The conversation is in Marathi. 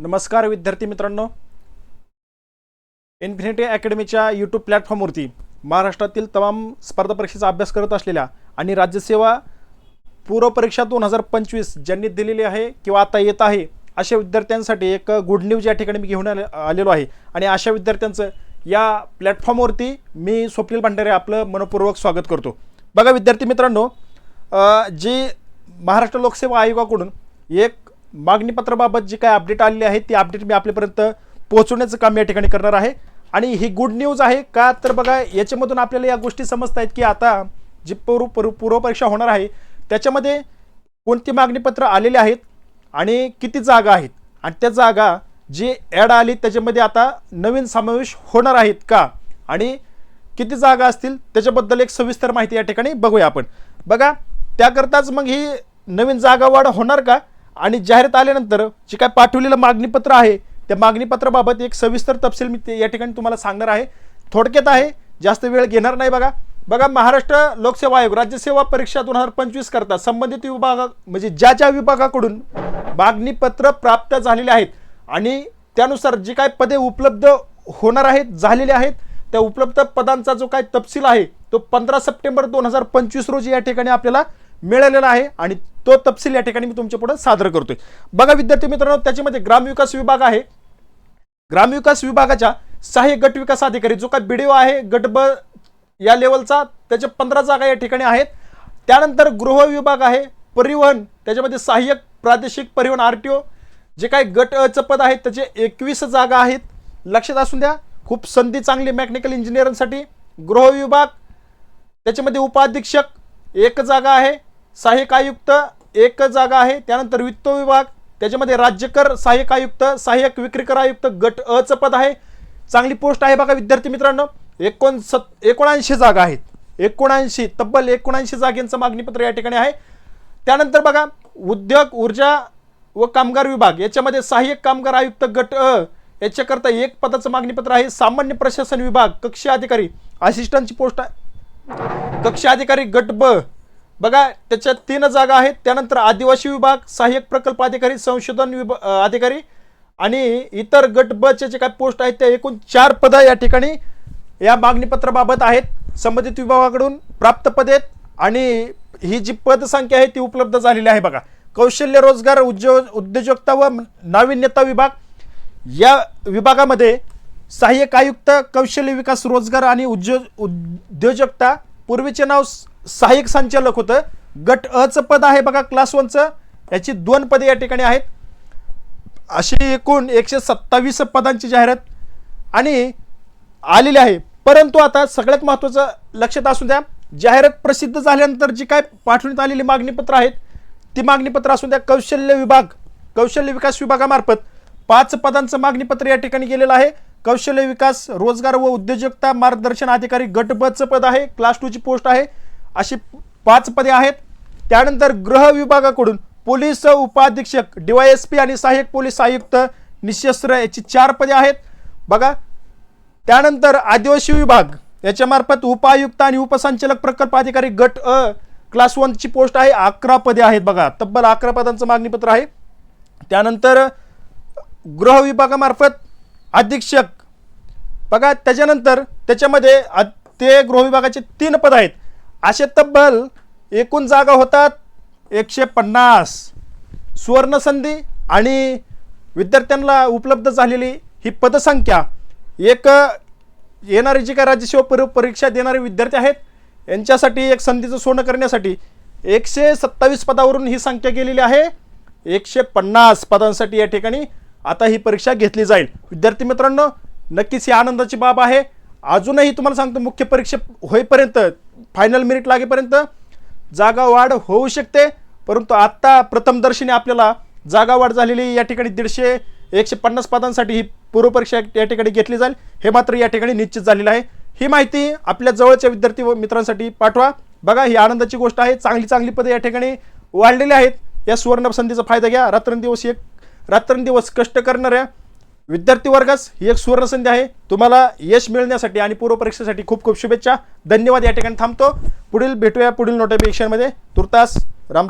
नमस्कार विद्यार्थी मित्रांनो. इन्फिनिटी अकॅडमीच्या यूट्यूब प्लॅटफॉर्मवरती महाराष्ट्रातील तमाम स्पर्धा परीक्षेचा अभ्यास करत असलेल्या आणि राज्यसेवा पूर्वपरीक्षा दोन हजार पंचवीस ज्यांनी दिलेली आहे किंवा आता येत आहे अशा विद्यार्थ्यांसाठी एक गुड न्यूज या ठिकाणी मी घेऊन आलेलो आहे. आणि अशा विद्यार्थ्यांचं या प्लॅटफॉर्मवरती मी स्वप्नील भंडारे आपलं मनपूर्वक स्वागत करतो. बघा विद्यार्थी मित्रांनो जी महाराष्ट्र लोकसेवा आयोगाकडून एक मागणीपत्राबाबत जी काय अपडेट आलेली आहे ती अपडेट मी आपल्यापर्यंत पोहोचवण्याचं काम या ठिकाणी करणार आहे. आणि ही गुड न्यूज आहे का? तर बघा याच्यामधून आपल्याला या गोष्टी समजत आहेत की आता जी पूर्व पूर्व पूर्वपरीक्षा होणार आहे त्याच्यामध्ये कोणती मागणीपत्र आलेली आहेत आणि किती जागा आहेत? आणि त्या जागा जी ॲड आली त्याच्यामध्ये आता नवीन समावेश होणार आहेत का? आणि किती जागा असतील? त्याच्याबद्दल एक सविस्तर माहिती या ठिकाणी बघूया आपण. बघा त्याकरताच मग ही नवीन जागा वाढ होणार का? आणि जाहिरात आल्यानंतर जे काय पाठवलेलं मागणीपत्र आहे त्या मागणीपत्राबाबत एक सविस्तर तपशील मी ते या ठिकाणी तुम्हाला सांगणार आहे. थोडक्यात आहे जास्त वेळ घेणार नाही बघा. बघा महाराष्ट्र लोकसेवा आयोग राज्यसेवा परीक्षा दोन हजार पंचवीस करता संबंधित विभागा म्हणजे ज्या ज्या विभागाकडून मागणीपत्र प्राप्त झालेले आहेत आणि त्यानुसार जी काय पदे उपलब्ध होणार आहेत झालेले आहेत त्या उपलब्ध पदांचा जो काय तपशील आहे तो पंधरा सप्टेंबर दोन हजार पंचवीस रोजी या ठिकाणी आपल्याला मिळालेला आहे आणि तो तपशील या ठिकाणी मी तुमच्यापुढे सादर करतोय. बघा विद्यार्थी मित्रांनो त्याच्यामध्ये ग्रामविकास विभाग आहे. ग्रामविकास विभागाच्या सहाय्यक गट विकास अधिकारी जो काय बीडीओ आहे गट ब या लेवलचा त्याच्या पंधरा जागा या ठिकाणी आहेत. त्यानंतर गृह विभाग आहे परिवहन त्याच्यामध्ये सहाय्यक प्रादेशिक परिवहन आर टी ओ जे काही गट अचं पद आहेत त्याचे एकवीस जागा आहेत. लक्षात असून द्या खूप संधी चांगली मेकॅनिकल इंजिनिअरिंगसाठी गृह विभाग त्याच्यामध्ये उपाधीक्षक एक जागा आहे. सहाय्यक आयुक्त एक जागा आहे. त्यानंतर वित्त विभाग त्याच्यामध्ये राज्यकर सहाय्यक आयुक्त सहाय्यक विक्रीकर आयुक्त गट अ पद आहे. चांगली पोस्ट आहे बघा विद्यार्थी मित्रांनो. एकोण एकोणऐंशी जागा आहेत. एकोणऐंशी तब्बल एकोणऐंशी जागेंचं मागणीपत्र या ठिकाणी आहे. त्यानंतर बघा उद्योग ऊर्जा व कामगार विभाग याच्यामध्ये सहाय्यक कामगार आयुक्त गट अ याच्याकरता एक पदाचं मागणीपत्र आहे. सामान्य प्रशासन विभाग कक्ष अधिकारी असिस्टंटची पोस्ट आहे. कक्ष अधिकारी गट ब बघा त्याच्यात तीन जागा आहेत. त्यानंतर आदिवासी विभाग सहाय्यक प्रकल्प अधिकारी संशोधन विभाग अधिकारी आणि इतर गट जे काही पोस्ट आहेत त्या एकूण चार पदं या ठिकाणी या मागणीपत्राबाबत आहेत. संबंधित विभागाकडून प्राप्त पद आहेत आणि ही जी पदसंख्या आहे ती उपलब्ध झालेली आहे बघा. कौशल्य रोजगार उद्योग उद्योजकता व नाविन्यता विभाग या विभागामध्ये सहाय्यक आयुक्त कौशल्य विकास रोजगार आणि उद्योग उद्योजकता पूर्वीचे नाव सहाय्यक संचालक होतं. गट अचं पद आहे बघा क्लास वनचं याची दोन पदे या ठिकाणी आहेत. अशी एकूण एकशे सत्तावीस पदांची जाहिरात आणि आलेली आहे. परंतु आता सगळ्यात महत्त्वाचं लक्षात असू द्या जाहिरात प्रसिद्ध झाल्यानंतर जी काय पाठवण्यात आलेली मागणीपत्र आहेत ती मागणीपत्र असू द्या कौशल्य विभाग कौशल्य विकास विभागामार्फत पाच पदांचं मागणीपत्र या ठिकाणी गेलेलं आहे. कौशल्य विकास रोजगार व उद्योजकता मार्गदर्शन अधिकारी गट पद आहे क्लास टूची पोस्ट आहे. अशी पाच पदे आहेत. त्यानंतर गृह विभागाकडून पोलीस उपाधीक्षक डीवायएसपी आणि सहाय्यक पोलीस आयुक्त निशस्त्र याची चार पदे आहेत. बघा त्यानंतर आदिवासी विभाग याच्यामार्फत उपायुक्त आणि उपसंचालक प्रकल्प अधिकारी गट अ क्लास वनची पोस्ट आहे. अकरा पदे आहेत बघा. तब्बल अकरा पदांचं मागणीपत्र आहे. त्यानंतर गृह विभागामार्फत अधीक्षक. बघा त्याच्यानंतर त्याच्यामध्ये ते गृह विभागाचे तीन पद आहेत. असे तब्बल एकूण जागा होतात एकशे पन्नास. सुवर्णसंधी आणि विद्यार्थ्यांना उपलब्ध झालेली ही पदसंख्या. एक येणारी जी काय राज्यसेवा पर परीक्षा देणारे विद्यार्थी आहेत यांच्यासाठी एक संधीचं सोनं करण्यासाठी एकशे सत्तावीस पदावरून ही संख्या गेलेली आहे. एकशे पन्नास पदांसाठी या ठिकाणी आता ही परीक्षा घेतली जाईल. विद्यार्थी मित्रांनो नक्कीच ही आनंदाची बाब आहे. अजूनही तुम्हाला सांगतो मुख्य परीक्षा होईपर्यंत फायनल मेरिट लागेपर्यंत जागा वाढ होऊ शकते. परंतु आत्ता प्रथमदर्शनी आपल्याला जागा वाढ झालेली या ठिकाणी दीडशे एकशे पन्नास पदांसाठी ही पूर्वपरीक्षा या ठिकाणी घेतली जाईल. हे मात्र या ठिकाणी निश्चित झालेलं आहे. ही माहिती आपल्या जवळच्या विद्यार्थी व मित्रांसाठी पाठवा. बघा ही आनंदाची गोष्ट आहे. चांगली चांगली पदे या ठिकाणी वाढलेली आहेत. या सुवर्ण संधीचा फायदा घ्या. रात्रंदिवस एक रात्रंदिवस कष्ट करणाऱ्या विद्यार्थी वर्गास ही एक सुवर्ण संधी आहे. तुम्हाला यश मिळण्यासाठी आणि पूर्वपरीक्षेसाठी खूप खूप शुभेच्छा. धन्यवाद. या ठिकाणी थांबतो. पुढील भेटूया पुढील नोटिफिकेशनमध्ये तुर्तास राम